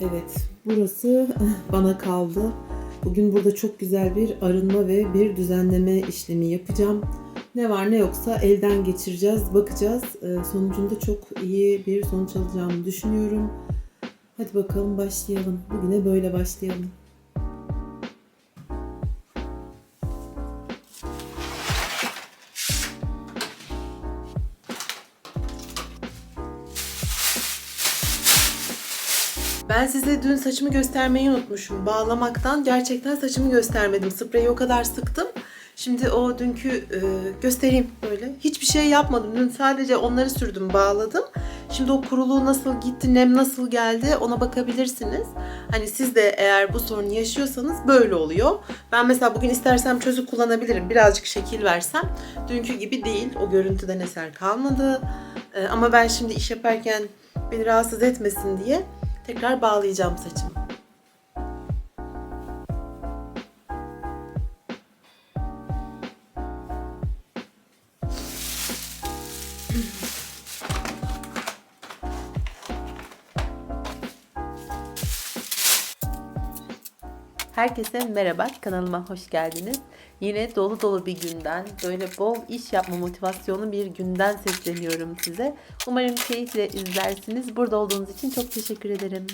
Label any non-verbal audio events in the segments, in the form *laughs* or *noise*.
Evet, burası bana kaldı. Bugün burada çok güzel bir arınma ve bir düzenleme işlemi yapacağım. Ne var ne yoksa elden geçireceğiz, bakacağız. Ee, Sonucunda çok iyi bir sonuç alacağımı düşünüyorum. Hadi bakalım başlayalım. Bugüne böyle başlayalım. Ben size dün saçımı göstermeyi unutmuşum. Bağlamaktan gerçekten saçımı göstermedim. Spreyi o kadar sıktım. Şimdi o dünkü e, göstereyim böyle. Hiçbir şey yapmadım. Dün sadece onları sürdüm, bağladım. Şimdi o kuruluğu nasıl gitti, nem nasıl geldi ona bakabilirsiniz. Hani siz de eğer bu sorunu yaşıyorsanız böyle oluyor. Ben mesela bugün istersem çözü kullanabilirim. Birazcık şekil versem. Dünkü gibi değil. O görüntüden eser kalmadı. E, ama ben şimdi iş yaparken beni rahatsız etmesin diye tekrar bağlayacağım saçımı. Herkese merhaba, kanalıma hoş geldiniz. Yine dolu dolu bir günden, böyle bol iş yapma motivasyonu bir günden sesleniyorum size. Umarım keyifle izlersiniz. Burada olduğunuz için çok teşekkür ederim.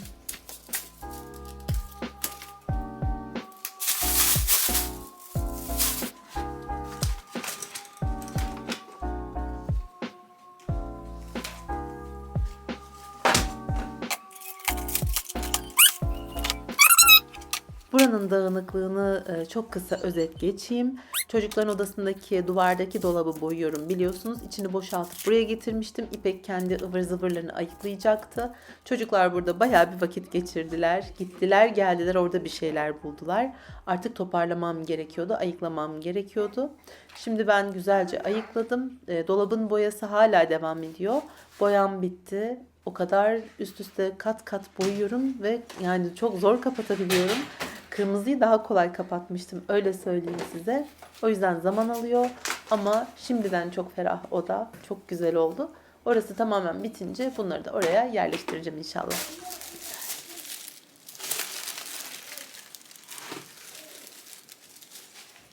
Buranın dağınıklığını e, çok kısa özet geçeyim. Çocukların odasındaki duvardaki dolabı boyuyorum biliyorsunuz. İçini boşaltıp buraya getirmiştim. İpek kendi ıvır zıvırlarını ayıklayacaktı. Çocuklar burada bayağı bir vakit geçirdiler. Gittiler geldiler orada bir şeyler buldular. Artık toparlamam gerekiyordu, ayıklamam gerekiyordu. Şimdi ben güzelce ayıkladım. E, Dolabın boyası hala devam ediyor. Boyam bitti. O kadar üst üste kat kat boyuyorum ve yani çok zor kapatabiliyorum. Kırmızıyı daha kolay kapatmıştım öyle söyleyeyim size. O yüzden zaman alıyor ama şimdiden çok ferah o da çok güzel oldu. Orası tamamen bitince bunları da oraya yerleştireceğim inşallah.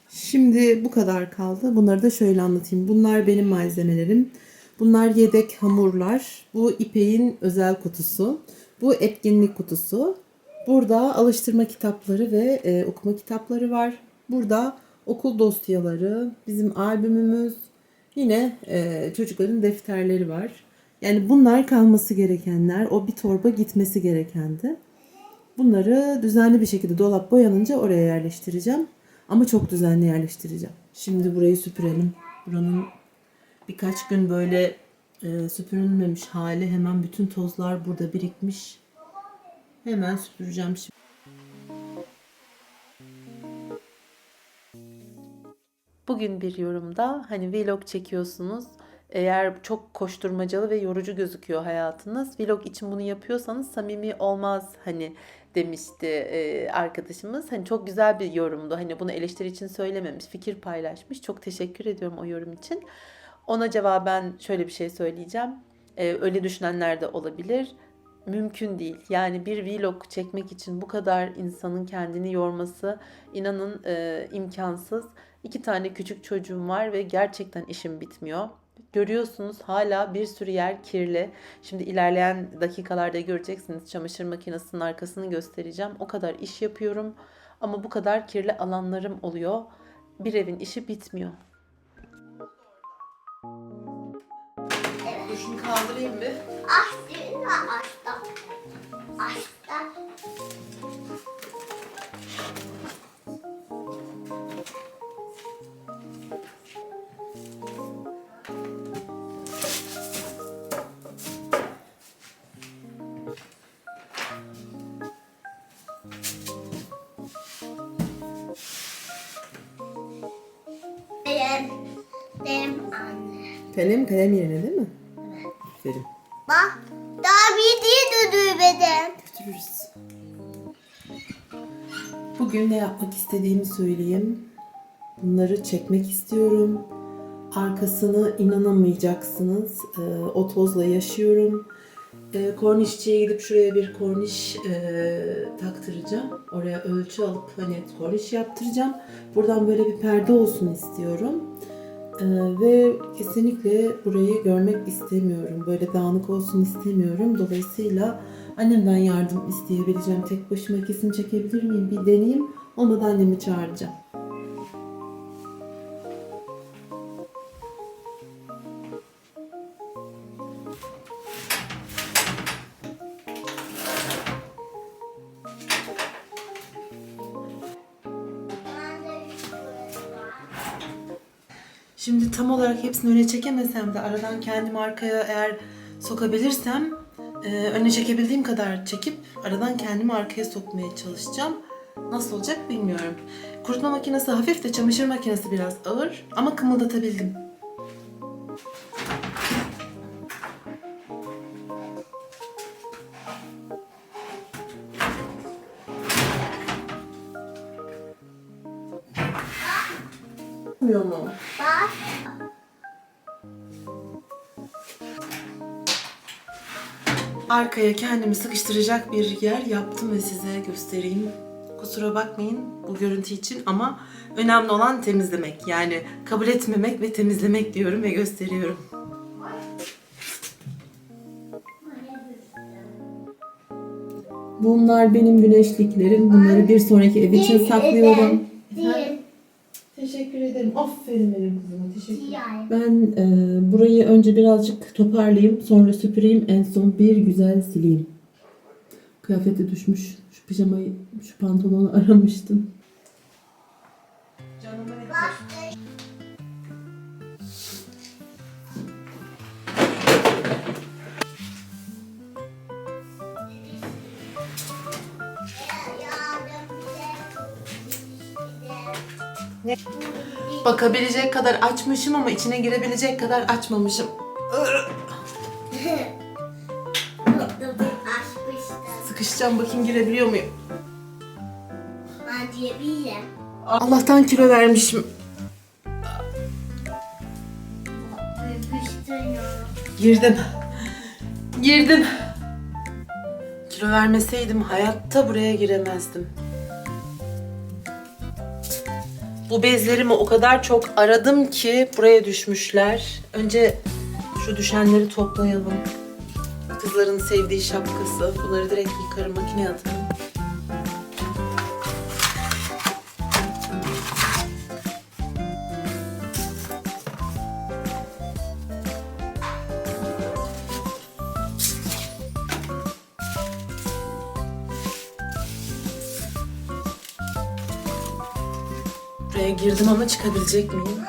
Şimdi bu kadar kaldı. Bunları da şöyle anlatayım. Bunlar benim malzemelerim. Bunlar yedek hamurlar. Bu ipeğin özel kutusu. Bu etkinlik kutusu. Burada alıştırma kitapları ve e, okuma kitapları var. Burada okul dosyaları, bizim albümümüz, yine e, çocukların defterleri var. Yani bunlar kalması gerekenler, o bir torba gitmesi gerekendi. Bunları düzenli bir şekilde dolap boyanınca oraya yerleştireceğim. Ama çok düzenli yerleştireceğim. Şimdi burayı süpürelim. Buranın birkaç gün böyle e, süpürülmemiş hali hemen bütün tozlar burada birikmiş. Hemen süpüreceğim şimdi. Bugün bir yorumda hani vlog çekiyorsunuz. Eğer çok koşturmacalı ve yorucu gözüküyor hayatınız, vlog için bunu yapıyorsanız samimi olmaz hani demişti e, arkadaşımız. Hani çok güzel bir yorumdu. Hani bunu eleştiri için söylememiş, fikir paylaşmış. Çok teşekkür ediyorum o yorum için. Ona cevaben şöyle bir şey söyleyeceğim. E, öyle düşünenler de olabilir mümkün değil. Yani bir vlog çekmek için bu kadar insanın kendini yorması inanın e, imkansız. İki tane küçük çocuğum var ve gerçekten işim bitmiyor. Görüyorsunuz hala bir sürü yer kirli. Şimdi ilerleyen dakikalarda göreceksiniz çamaşır makinesinin arkasını göstereceğim. O kadar iş yapıyorum ama bu kadar kirli alanlarım oluyor. Bir evin işi bitmiyor. Kaldırayım bir. Açtın açtım. Açtım. Benim, benim anne. Kalem kalem yerine değil mi? Aferin. Bak, daha bir diye düdüğümeden. Götürürüz. Bugün ne yapmak istediğimi söyleyeyim. Bunları çekmek istiyorum. Arkasını inanamayacaksınız. Ee, o tozla yaşıyorum. e, kornişçiye gidip şuraya bir korniş e, taktıracağım. Oraya ölçü alıp hani korniş yaptıracağım. Buradan böyle bir perde olsun istiyorum. E, ve kesinlikle burayı görmek istemiyorum. Böyle dağınık olsun istemiyorum. Dolayısıyla annemden yardım isteyebileceğim. Tek başıma kesin çekebilir miyim? Bir deneyeyim. Olmadı annemi çağıracağım. Hepsini öne çekemesem de aradan kendimi arkaya eğer sokabilirsem e, öne çekebildiğim kadar çekip aradan kendimi arkaya sokmaya çalışacağım. Nasıl olacak bilmiyorum. Kurutma makinesi hafif de çamaşır makinesi biraz ağır ama kımıldatabildim. Bilmiyor mu? Bak. Arkaya kendimi sıkıştıracak bir yer yaptım ve size göstereyim. Kusura bakmayın bu görüntü için ama önemli olan temizlemek. Yani kabul etmemek ve temizlemek diyorum ve gösteriyorum. Bunlar benim güneşliklerim. Bunları bir sonraki ev için saklıyorum. Teşekkür ederim. Aferin benim kızıma. Teşekkür Siyah. Ben e, burayı önce birazcık toparlayayım, sonra süpüreyim, en son bir güzel sileyim. Kıyafeti düşmüş. Şu pijamayı, şu pantolonu aramıştım. Ne? Bakabilecek kadar açmışım ama içine girebilecek kadar açmamışım. Sıkışacağım bakayım girebiliyor muyum? Ben. Allah'tan kilo vermişim. Girdim. Girdim. Kilo vermeseydim hayatta buraya giremezdim. Bu bezlerimi o kadar çok aradım ki buraya düşmüşler. Önce şu düşenleri toplayalım. Kızların sevdiği şapkası. Bunları direkt yıkarım, makineye atarım. Buraya girdim ama çıkabilecek miyim?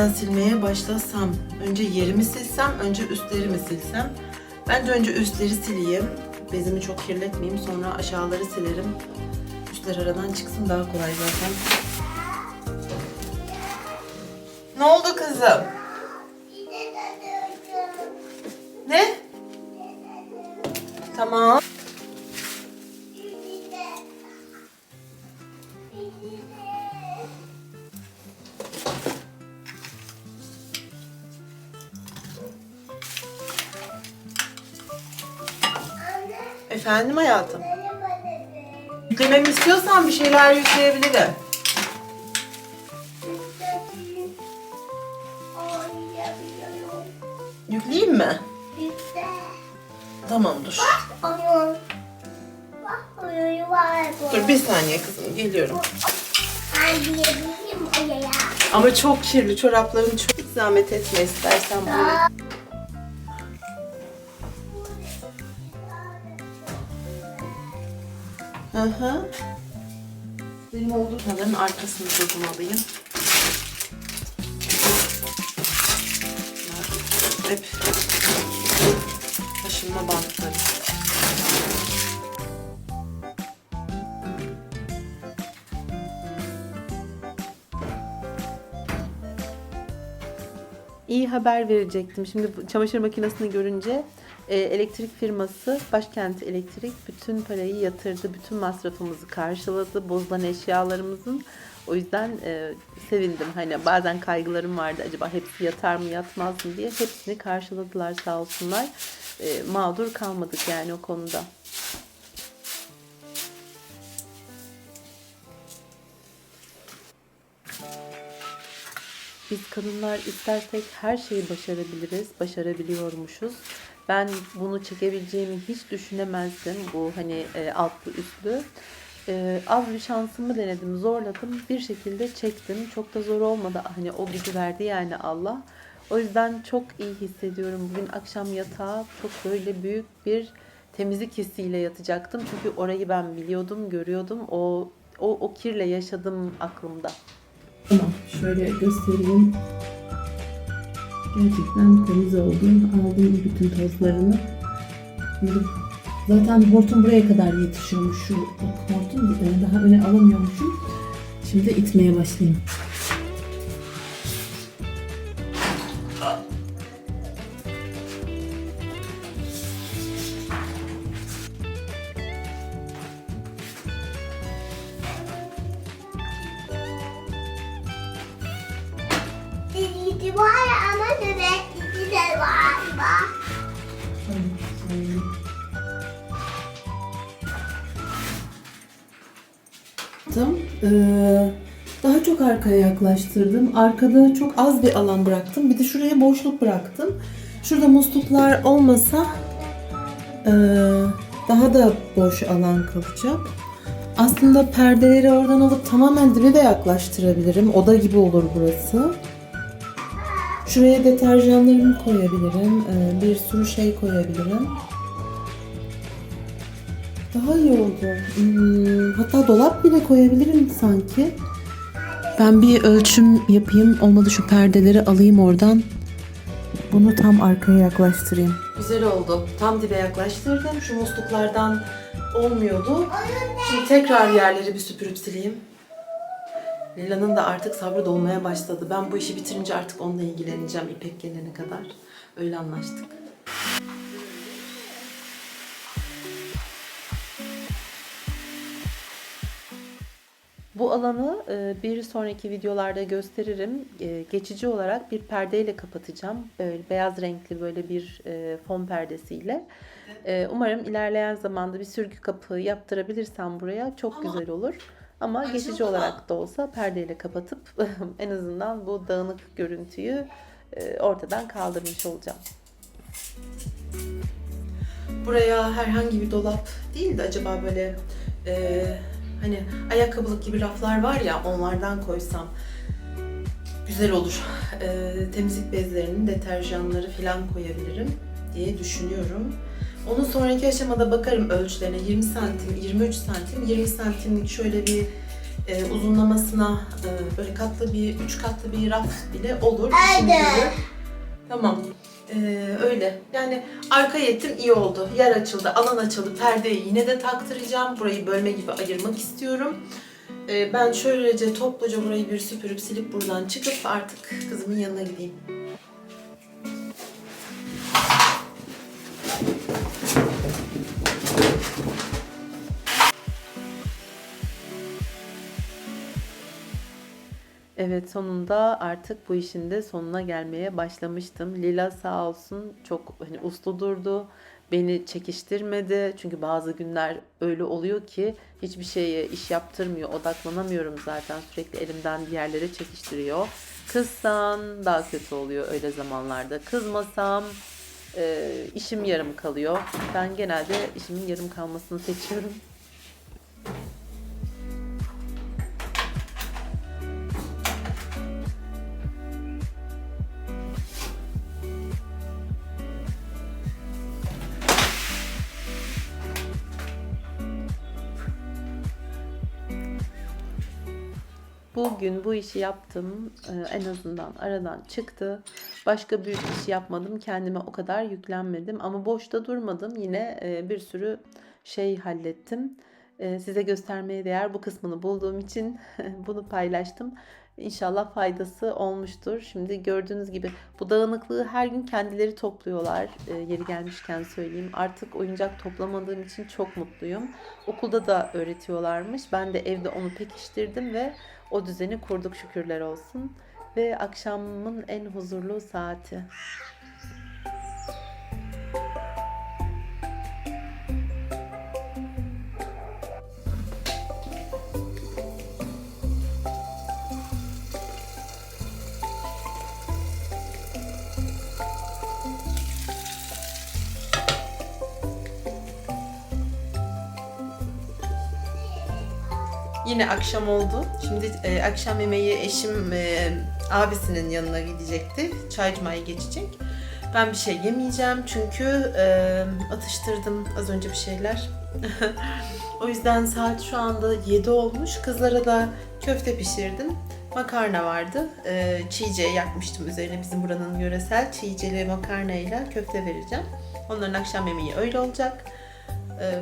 Nereden silmeye başlasam? Önce yerimi silsem, önce üstlerimi silsem. Bence önce üstleri sileyim. Bezimi çok kirletmeyeyim. Sonra aşağıları silerim. Üstler aradan çıksın daha kolay zaten. Ne oldu kızım? Ne? Tamam. Hayatım. Yüklememi istiyorsan bir şeyler yükleyebilirim. Yükleyeyim mi? Tamam dur. Dur bir saniye kızım geliyorum. Ama çok kirli çorapların çok zahmet etme istersen buraya. Hı. Benim olduğu kadarın arkasını dokunmalıyım. Hep taşınma bantları. İyi haber verecektim. Şimdi çamaşır makinesini görünce e, elektrik firması Başkent Elektrik bütün parayı yatırdı. Bütün masrafımızı karşıladı. Bozulan eşyalarımızın. O yüzden e, sevindim. Hani bazen kaygılarım vardı. Acaba hepsi yatar mı yatmaz mı diye. Hepsini karşıladılar sağ olsunlar. E, mağdur kalmadık yani o konuda. Biz kadınlar istersek her şeyi başarabiliriz, başarabiliyormuşuz. Ben bunu çekebileceğimi hiç düşünemezdim. Bu hani e, altlı üstlü. E, az bir şansımı denedim, zorladım. Bir şekilde çektim. Çok da zor olmadı. Hani o gücü verdi yani Allah. O yüzden çok iyi hissediyorum. Bugün akşam yatağa çok böyle büyük bir temizlik hissiyle yatacaktım. Çünkü orayı ben biliyordum, görüyordum. O o, o kirle yaşadım aklımda. Tamam, şöyle göstereyim. Gerçekten temiz oldu. Aldım bütün tozlarını. Zaten hortum buraya kadar yetişiyormuş şu hortum. Daha öne alamıyormuşum. Şimdi itmeye başlayayım. Ee, daha çok arkaya yaklaştırdım. Arkada çok az bir alan bıraktım. Bir de şuraya boşluk bıraktım. Şurada musluklar olmasa ee, daha da boş alan kalacak. Aslında perdeleri oradan alıp tamamen dibe de yaklaştırabilirim. Oda gibi olur burası. Şuraya deterjanlarımı koyabilirim. ee, bir sürü şey koyabilirim. Daha iyi oldu. Hmm, hatta dolap bile koyabilirim sanki. Ben bir ölçüm yapayım. Olmadı şu perdeleri alayım oradan. Bunu tam arkaya yaklaştırayım. Güzel oldu. Tam dibe yaklaştırdım. Şu musluklardan olmuyordu. Şimdi tekrar yerleri bir süpürüp sileyim. Lila'nın da artık sabrı dolmaya başladı. Ben bu işi bitirince artık onunla ilgileneceğim İpek gelene kadar. Öyle anlaştık. Bu alanı e, bir sonraki videolarda gösteririm. E, Geçici olarak bir perdeyle kapatacağım. Böyle beyaz renkli böyle bir e, fon perdesiyle. Umarım ilerleyen zamanda bir sürgü kapı yaptırabilirsem buraya çok güzel olur. Ama geçici olarak da olsa perdeyle kapatıp *laughs* en azından bu dağınık görüntüyü ortadan kaldırmış olacağım. Buraya herhangi bir dolap değil de acaba böyle e, hani ayakkabılık gibi raflar var ya onlardan koysam güzel olur. E, temizlik bezlerinin deterjanları falan koyabilirim diye düşünüyorum. Onun sonraki aşamada bakarım ölçülerine 20 santim, 23 santim, 20 santimlik şöyle bir e, uzunlamasına e, böyle katlı bir, üç katlı bir raf bile olur. görür. Tamam. Ee, öyle. Yani arkaya ettim iyi oldu. Yer açıldı, alan açıldı. Perdeyi yine de taktıracağım. Burayı bölme gibi ayırmak istiyorum. Ee, ben şöylece topluca burayı bir süpürüp silip buradan çıkıp artık kızımın yanına gideyim. Evet sonunda artık bu işin de sonuna gelmeye başlamıştım. Lila sağ olsun çok hani uslu durdu. beni çekiştirmedi. Çünkü bazı günler öyle oluyor ki hiçbir şeye iş yaptırmıyor. Odaklanamıyorum zaten. Sürekli elimden bir yerlere çekiştiriyor. Kızsan daha kötü oluyor öyle zamanlarda. Kızmasam e, işim yarım kalıyor. Ben genelde işimin yarım kalmasını seçiyorum. Bugün bu işi yaptım. Ee, en azından aradan çıktı. Başka büyük iş yapmadım. Kendime o kadar yüklenmedim. Ama boşta durmadım. Yine e, bir sürü şey hallettim. E, Size göstermeye değer bu kısmını bulduğum için *laughs* bunu paylaştım. İnşallah faydası olmuştur. Şimdi gördüğünüz gibi bu dağınıklığı her gün kendileri topluyorlar. E, yeri gelmişken söyleyeyim. Artık oyuncak toplamadığım için çok mutluyum. Okulda da öğretiyorlarmış. Ben de evde onu pekiştirdim ve o düzeni kurduk şükürler olsun. Ve akşamın en huzurlu saati. Yine akşam oldu. Şimdi e, akşam yemeği eşim e, abisinin yanına gidecekti. Çaycımaya geçecek. Ben bir şey yemeyeceğim çünkü e, atıştırdım az önce bir şeyler. *laughs* o yüzden saat şu anda 7 olmuş. Kızlara da köfte pişirdim. Makarna vardı. E, çiğce yakmıştım üzerine bizim buranın yöresel çiğceli makarnayla köfte vereceğim. Onların akşam yemeği öyle olacak. E,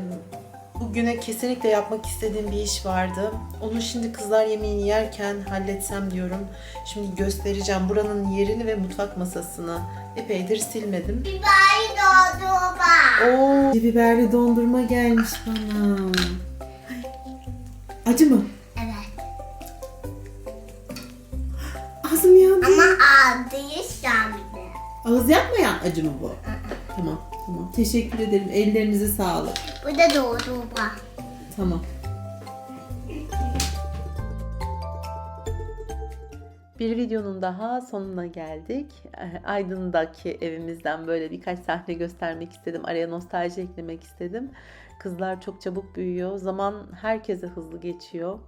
Bugüne kesinlikle yapmak istediğim bir iş vardı. Onu şimdi kızlar yemeğini yerken halletsem diyorum. Şimdi göstereceğim buranın yerini ve mutfak masasını. Epeydir silmedim. Biber dondurma. Oo, biberli dondurma gelmiş bana. Acı mı? Evet. Ağzım yandı. Ama adı şamdı. Ağız yapmayan acı mı bu? Tamam, tamam. Teşekkür ederim. Ellerinize sağlık. Bu da dondurma. Tamam. Bir videonun daha sonuna geldik. Eh, Aydın'daki evimizden böyle birkaç sahne göstermek istedim. Araya nostalji eklemek istedim. Kızlar çok çabuk büyüyor. Zaman herkese hızlı geçiyor.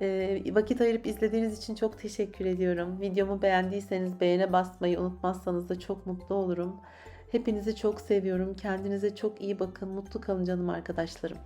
Ee, vakit ayırıp izlediğiniz için çok teşekkür ediyorum. Videomu beğendiyseniz beğene basmayı unutmazsanız da çok mutlu olurum. Hepinizi çok seviyorum. Kendinize çok iyi bakın. Mutlu kalın canım arkadaşlarım.